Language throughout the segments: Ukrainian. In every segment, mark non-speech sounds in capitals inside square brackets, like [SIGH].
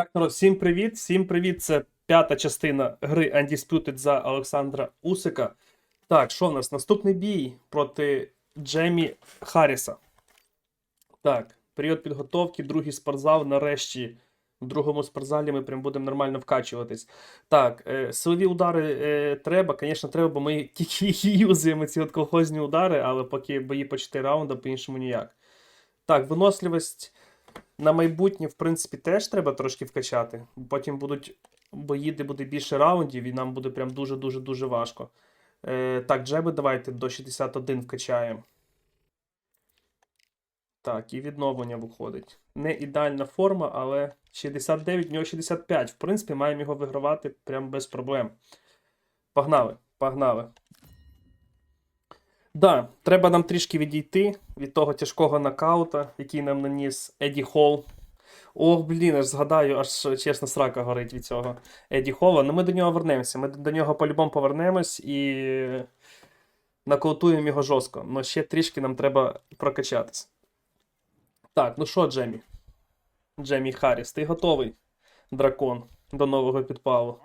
Так, народ, всім привіт! Всім привіт! Це п'ята частина гри Undisputed за Олександра Усика. Так, що в нас? Наступний бій проти Джемі Харріса. Так, період підготовки, другий спортзал. Нарешті в другому спортзалі ми прям будемо нормально вкачуватись. Так, е, силові удари е, треба, звісно, треба, бо ми [LAUGHS] тільки юзаємо ці от колхозні удари, але поки бої по 4 раунди, по-іншому ніяк. Так, виносливість на майбутнє, в принципі, теж треба трошки вкачати. Потім будуть бої, де буде більше раундів, і нам буде прям дуже-дуже дуже важко. Е, так, джеби давайте до 61 вкачаємо. Так, і відновлення виходить. Не ідеальна форма, але 69, в нього 65. В принципі, маємо його вигравати прям без проблем. Погнали, погнали. Да, треба нам трішки відійти від того тяжкого нокаута, який нам наніс Еді Холл. Ох, блін, аж згадаю, аж чесно срака горить від цього Еді Холла. Ну ми до нього вернемося. Ми до нього по-любому повернемось і нокаутуємо його жорстко. Но ще трішки нам треба прокачатись. Так, ну що, Джемі? Джемі Харріс, ти готовий, дракон, до нового підпалу.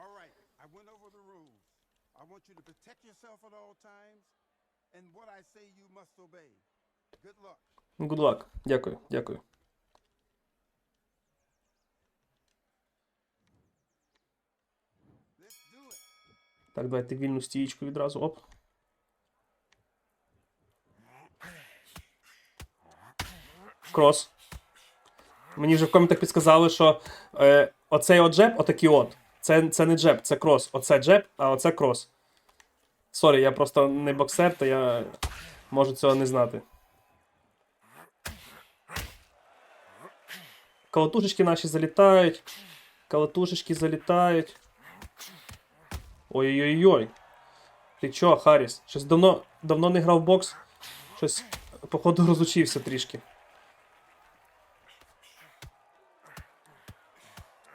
Good luck. Дякую, дякую. Так, давайте вільну стієчку відразу. Оп. Крос. Мені вже в коментах підсказали, що е, оцей от джеб, отакий от. Це, це не джеб, це крос. Оце джеб, а оце крос. Сорі, я просто не боксер, то я можу цього не знати. Колотушечки наші залітають. Колотушечки залітають. Ой-ой-ой. Ти чо, Харріс? Щось давно, давно не грав в бокс. Щось, походу, розучився трішки.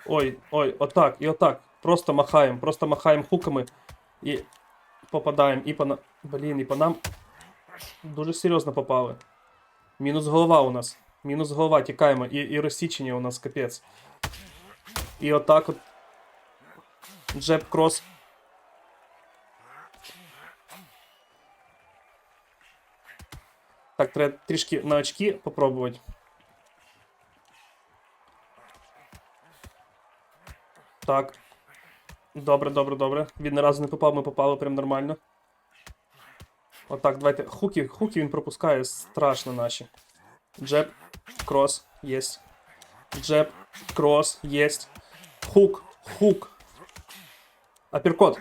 Ой, ой, отак, і отак. Просто махаємо, просто махаємо хуками і попадаємо. І по на... Блін, і по нам дуже серйозно попали. Мінус голова у нас. Мінус голова, тікаємо. І, і розсічення у нас капець. І отак от. Джеб крос. Так, треба трішки на очки попробувати. Так. Добре, добре, добре. Він ні разу не попав, ми попали прям нормально. Отак, давайте. Хуки, хуки він пропускає страшно наші. Джеб, крос, єсть. Джеб, крос, єсть. Хук, хук. Апіркот.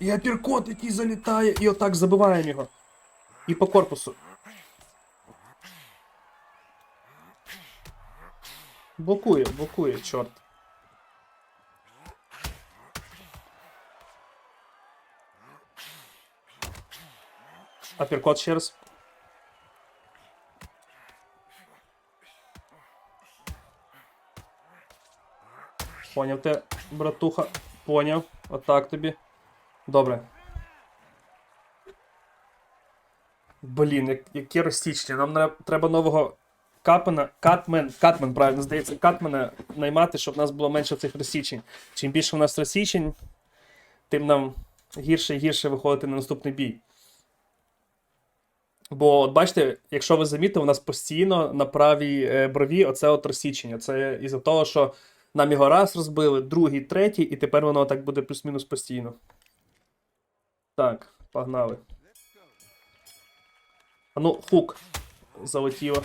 І апіркот, який залітає, і отак забиваємо його. І по корпусу. Блокує, блокує, чорт. Апперкот ще раз. Поняв те, братуха. Поняв. Отак тобі. Добре. Блін, як, яке розсічення. Нам треба нового капмена. Катмен, катмен, правильно здається, катмена наймати, щоб в нас було менше цих розсічень. Чим більше у нас розсічень, тим нам гірше і гірше виходити на наступний бій. Бо, от бачите, якщо ви замітите, у нас постійно на правій е, брові оце от розсічення. Це із-за того, що нам його раз розбили, другий, третій, і тепер воно так буде плюс-мінус постійно. Так, погнали. А ну, хук. Залетіло.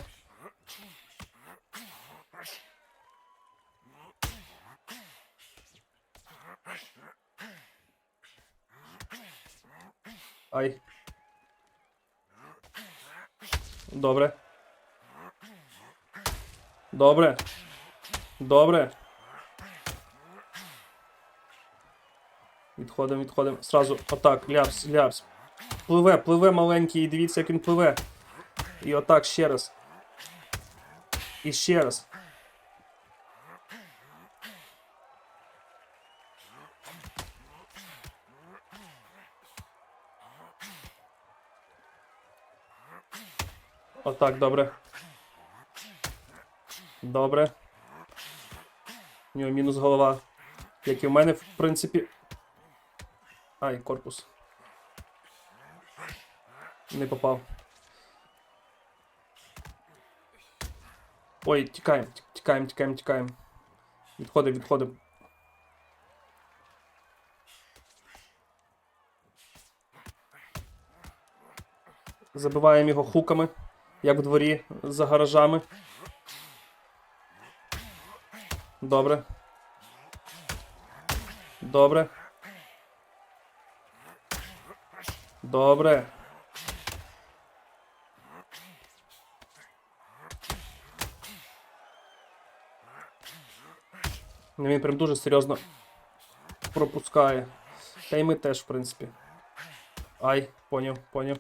Ай. Добре. Добре. Добре. Відходимо, відходимо. Сразу отак, ляпс, ляпс. Пливе, пливе маленький, і дивіться, як він пливе. І отак ще раз. І ще раз. Отак, добре. Добре. У нього мінус голова. Як і в мене, в принципі. Ай, корпус. Не попав. Ой, тікаємо, тікаємо, тікаємо, тікаємо. Відходимо, відходимо. Забиваємо його хуками, як в дворі за гаражами. Добре. Добре. Добре. Ну, Він прям дуже серйозно пропускає. Та й ми теж, в принципі. Ай, поняв, поняв.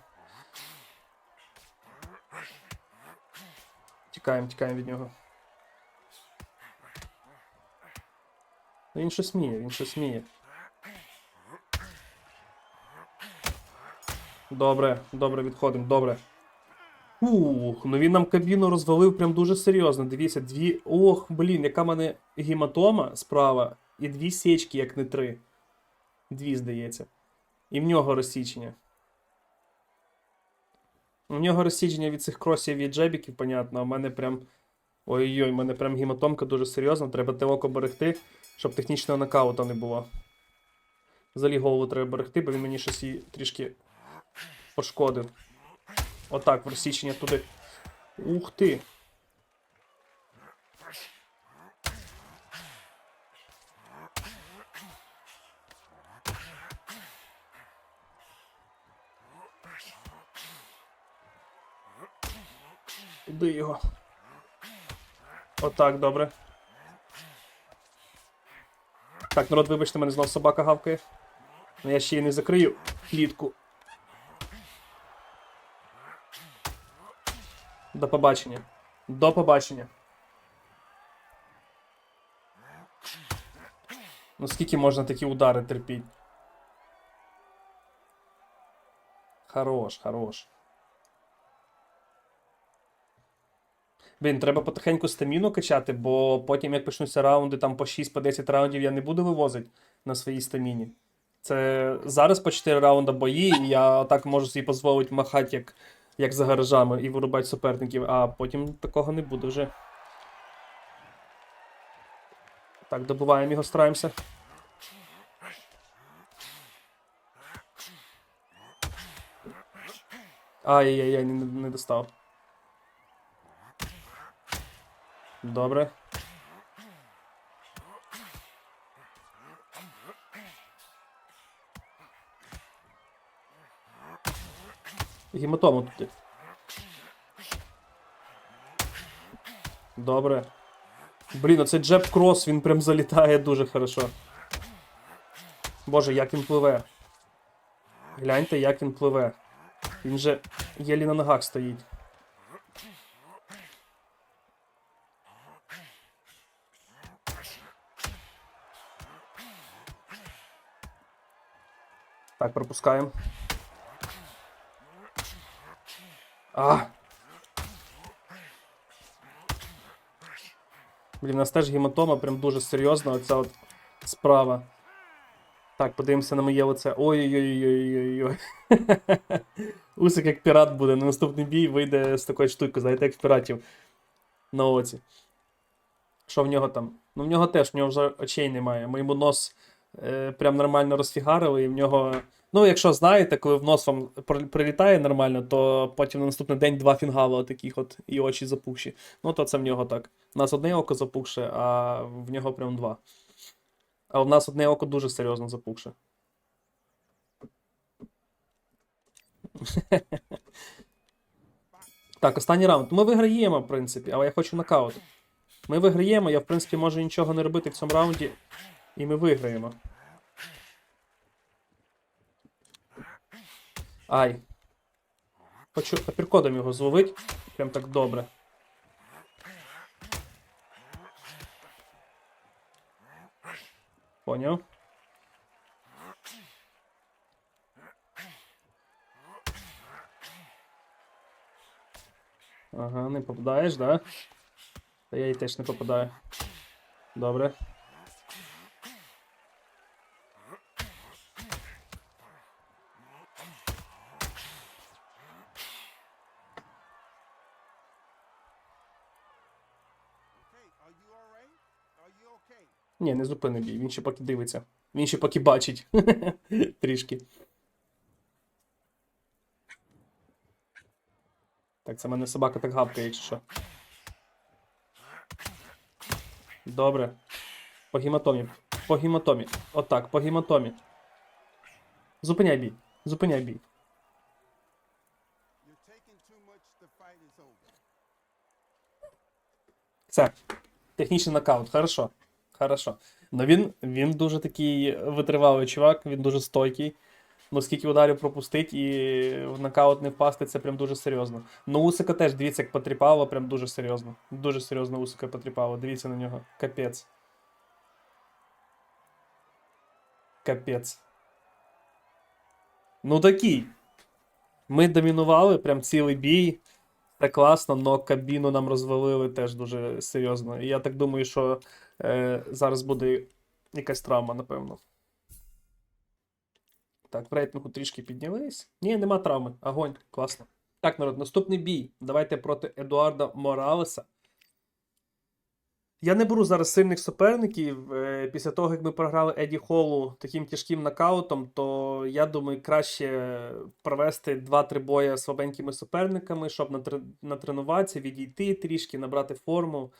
Тікаємо, тікаємо від нього. Ну, Він щось вміє, він щось вміє. Добре, добре, відходимо, добре. Ух, ну він нам кабіну розвалив прям дуже серйозно. Дивіться, дві. Ох, блін, яка в мене гематома справа, і дві січки, як не три. Дві, здається. І в нього розсічення. У нього розсідження від цих кросів і джебіків, понятно, а в мене прям. Ой-ой, в мене прям гематомка дуже серйозна, треба те око берегти, щоб технічного нокаута не було. Взагалі голову треба берегти, бо він мені щось її трішки пошкодив. Отак, розсічення туди. Ух ти. Куди його? Отак, добре. Так, народ, вибачте, мене знов собака гавкає. Ну я ще її не закрию клітку. До побачення. До побачення. Ну скільки можна такі удари терпіти? Хорош, хорош. Блін, треба потихеньку стаміну качати, бо потім, як почнуться раунди, там по 6 по 10 раундів я не буду вивозити на своїй стаміні. Це зараз по 4 раунди бої, і я так можу собі дозволити махати як, як за гаражами і вирубати суперників, а потім такого не буде вже. Так, добуваємо його, стараємося. Ай-яй-яй, не, не достав. Добре. Гематому тут. Добре. Блін, оцей джеб крос, він прям залітає дуже хорошо. Боже, як він пливе. Гляньте, як він пливе. Він же єлі на ногах стоїть. Так. А! Блін, у нас теж гематома, прям дуже серйозна, оця от справа. Так, подивимося на моє оце. Ой-ой-ой-ой-ой-ой. [LAUGHS] Усик як пірат буде. На наступний бій вийде з такою штукою, знаєте, як в піратів на оці. Що в нього там? Ну в нього теж, в нього вже очей немає. Ми йому нос е, прям нормально розфігарили, і в нього. Ну, якщо знаєте, коли в нос вам прилітає нормально, то потім на наступний день два фінгала таких от і очі запухші. Ну, то це в нього так. У нас одне око запухше, а в нього прям два. А в нас одне око дуже серйозно запухше. [LAUGHS] Так, останній раунд. Ми виграємо, в принципі, але я хочу нокаут. Ми виграємо, я, в принципі, можу нічого не робити в цьому раунді. І ми виграємо. Ай. Хочу апіркодом його зловити. Прям так добре. Поняв. Ага, не попадаєш, да? Та я і теж не попадаю. Добре. Ні, не зупини бій, він ще поки дивиться. Він ще поки бачить. [LAUGHS] Трішки. Так, це мене собака так гавкає, якщо що. Добре. По гематомі. По гематомі. Отак, по гематомі. Зупиняй бій. Зупиняй бій. Все. Технічний нокаут. Хорошо. Хорошо. Ну він, він дуже такий витривалий чувак, він дуже стойкий. Ну, скільки ударів пропустить і в нокаут не впасти, це прям дуже серйозно. Ну, Усика теж, дивіться, як потріпало, прям дуже серйозно. Дуже серйозно Усика потріпало. Дивіться на нього. Капець. Капець. Ну такий. Ми домінували прям цілий бій. Це класно, но кабіну нам розвалили теж дуже серйозно. І я так думаю, що е, зараз буде якась травма, напевно. Так, в рейтингу трішки піднялись. Ні, нема травми. Огонь, класно. Так, народ, наступний бій. Давайте проти Едуарда Моралеса. Я не беру зараз сильних суперників. Е, Після того, як ми програли Еді Холлу таким тяжким нокаутом, то я думаю, краще провести 2-3 бої слабенькими суперниками, щоб натренуватися, відійти трішки, набрати форму,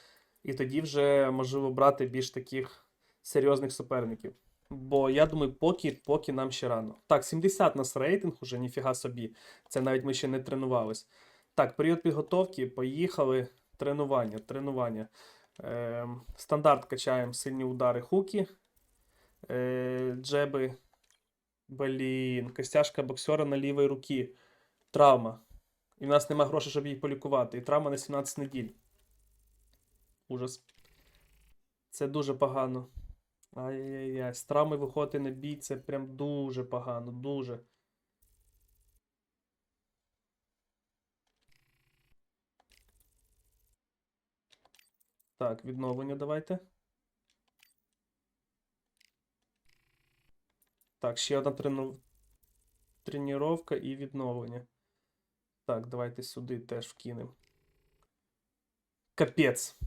і тоді вже можливо брати більш таких серйозних суперників. Бо я думаю, поки, поки нам ще рано. Так, 70 нас рейтинг уже, ніфіга собі. Це навіть ми ще не тренувались. Так, період підготовки, поїхали. Тренування, тренування. Ем, стандарт качаємо сильні удари хуки. Е, джеби. Блін, костяшка боксера на лівій руці. Травма. І в нас нема грошей, щоб її полікувати. І травма на 17 неділь. Ужас. Це дуже погано. Ай-яй-яй. З травми виходити на бій, це прям дуже погано, дуже. Так, відновлення давайте. Так, ще одна трену... тренування і відновлення. Так, давайте сюди теж вкинемо. Капець.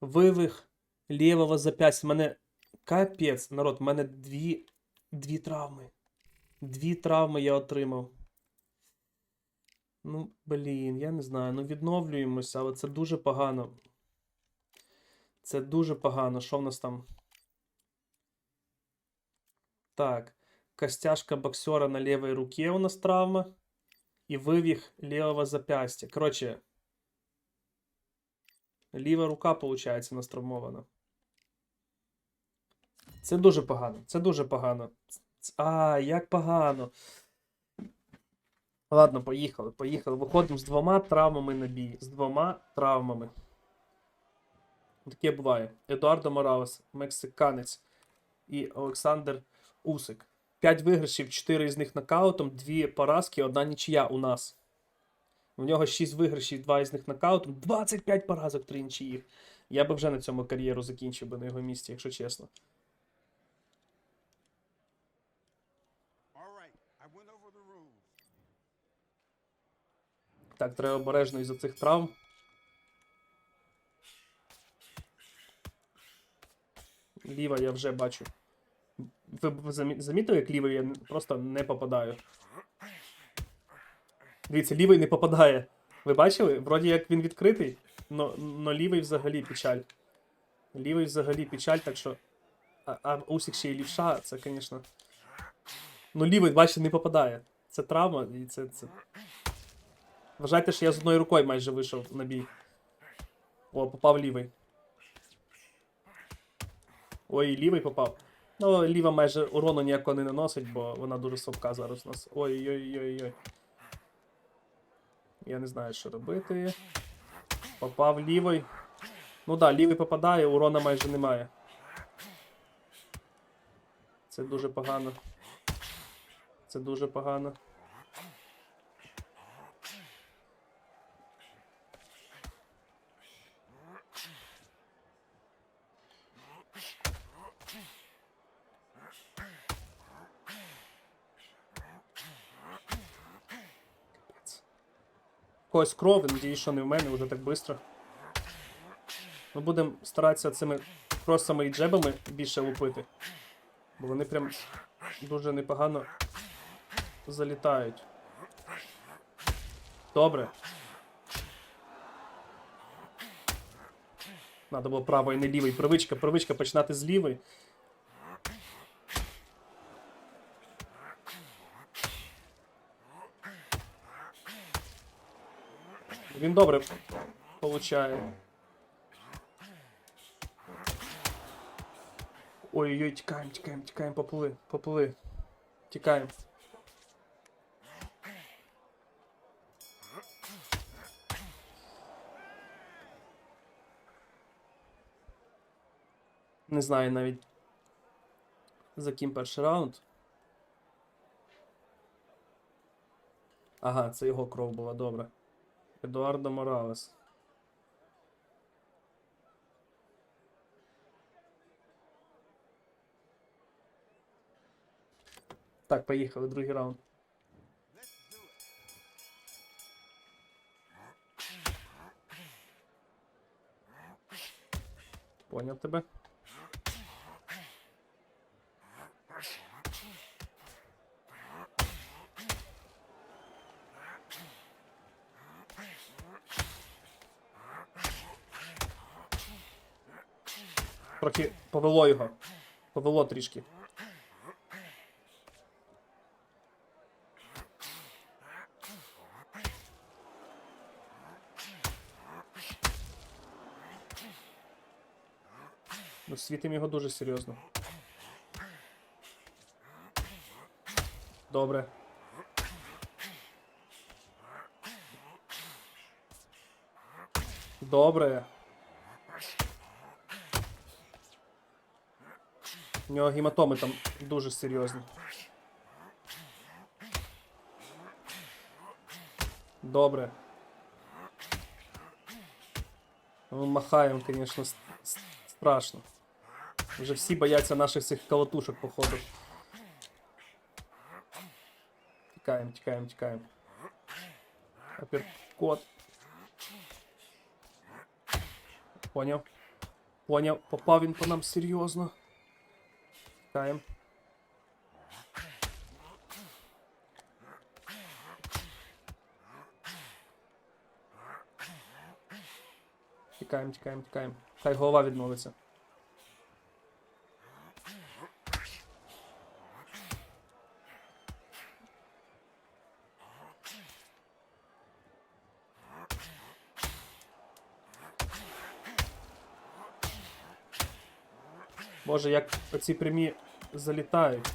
Вивих лівого запястья. У мене капець, народ, у мене дві, дві травми. Дві травми я отримав. Ну, блін, я не знаю. Ну, відновлюємося, але це дуже погано. Це дуже погано. Що в нас там? Так. Костяшка боксера на лівій руці у нас травма. І вивих лівого запястья. Коротше, ліва рука, виходить, у нас травмована. Це дуже погано. Це дуже погано. А, як погано. Ладно, поїхали, поїхали. Виходимо з двома травмами на бій. З двома травмами. Таке буває. Едуардо Моралес, мексиканець і Олександр Усик. 5 виграшів, 4 з них нокаутом, 2 поразки, одна нічия у нас. У нього 6 виграшів, 2 із них нокаутом, 25 поразок, 3 нічиїх. Я би вже на цьому кар'єру закінчив би на його місці, якщо чесно. Так, треба обережно із-за цих травм. Ліва я вже бачу. Ви замітили, як лівий я просто не попадаю. Дивіться, лівий не попадає. Ви бачили? Вроді як він відкритий, но, но лівий взагалі печаль. Лівий взагалі печаль, так що. А, а усік ще й лівша, це, звісно. Ну, лівий, бачите, не попадає. Це травма, і це. це... Вважайте, що я з одною рукою майже вийшов на бій. О, попав лівий. Ой, лівий попав. Ну, ліва майже урону ніякого не наносить, бо вона дуже слабка зараз у нас. Ой-ой-ой-ой. Я не знаю, що робити. Попав лівий. Ну да, лівий попадає, урона майже немає. Це дуже погано. Це дуже погано. Когось кров, надіюсь, що не в мене вже так швидко. Ми будемо старатися цими кросами і джебами більше лупити. Бо вони прям дуже непогано залітають. Добре. Надо було правий, не лівий. Привичка, привичка починати з лівої. Він добре получає. Ой-ой-ой, тікаємо, тікаємо, тікаємо, поплили, поплили. Тікаємо. Не знаю навіть за ким перший раунд. Ага, це його кров була, добре. Едуардо Моралес. Так, поїхали, другий раунд. Поняв тебе. Трохи повело його. Повело трішки. Ну, світимо його дуже серйозно. Добре. Добре. У нього гематоми там дуже серйозні. Добре. Ну, махаємо, звісно, с- с- страшно. Вже всі бояться наших цих колотушок, походу. Тікаємо, тікаємо, тікаємо. Апперкот. Поняв. Поняв. Попав він по нам серйозно. Тікаємо. Тікаємо, тікаємо, тікаємо. Хай голова відновиться. Боже, як оці прямі залітають.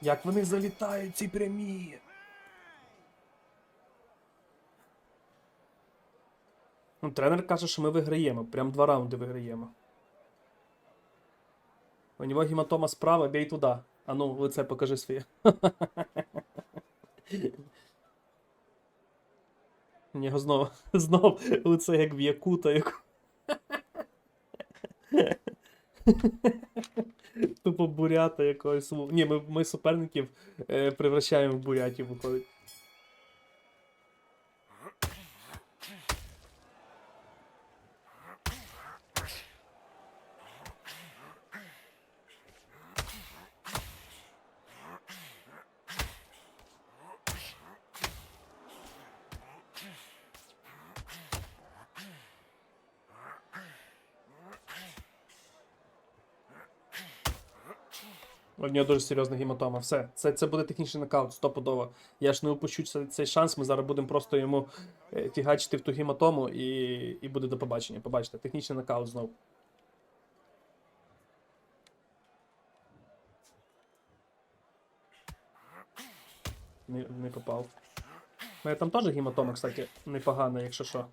Як вони залітають, ці прямі. Ну, тренер каже, що ми виграємо. Прям два раунди виграємо. У нього гематома справа, бей туди. А ну, лице покажи своє. [LAUGHS] У нього знов, [LAUGHS] знов лице як в якута. Як... Тупо бурята якогось. Ні, ми, ми суперників е, превращаємо в бурятів, виходить. У нього дуже серйозна гематома. Все, це, це буде технічний нокаут, стопудово. Я ж не упущу цей, шанс. Ми зараз будемо просто йому е, фігачити в ту гематому і, і буде до побачення. Побачите, технічний нокаут знову. Не, не попав. У мене там теж гематома, кстати, непогана, якщо що.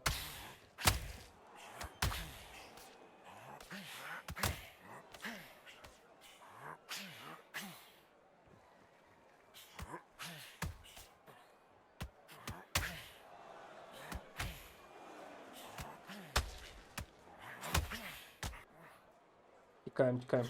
тікаємо.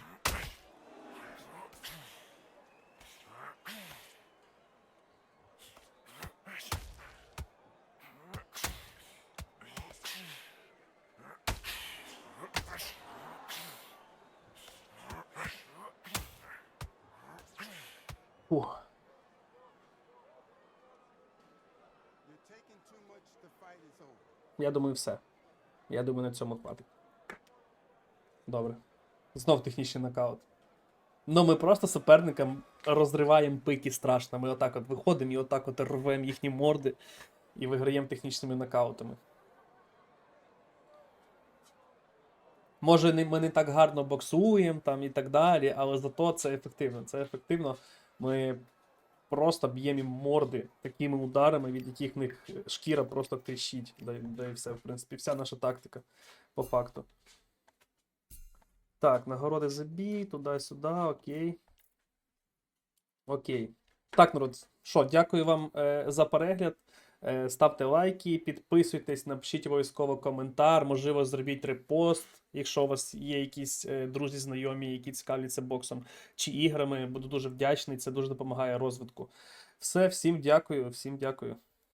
Фух. Я думаю, все. Я думаю, на цьому хватить. Добре. Знов технічний нокаут. Ну, ми просто суперникам розриваємо пики страшно. Ми отак от виходимо і отак от рвемо їхні морди і виграємо технічними нокаутами. Може, ми не так гарно боксуємо там і так далі, але зато це ефективно. Це ефективно. Ми просто б'ємо морди такими ударами, від яких в них шкіра просто тріщить. Да, і- все, в принципі, вся наша тактика по факту. Так, нагороди за бій, туди-сюди, окей. Окей. Так, народ, що, дякую вам е, за перегляд. Е, ставте лайки, підписуйтесь, напишіть обов'язково коментар, можливо, зробіть репост, якщо у вас є якісь е, друзі, знайомі, які цікавляться боксом чи іграми. Буду дуже вдячний, це дуже допомагає розвитку. Все, всім дякую, всім дякую.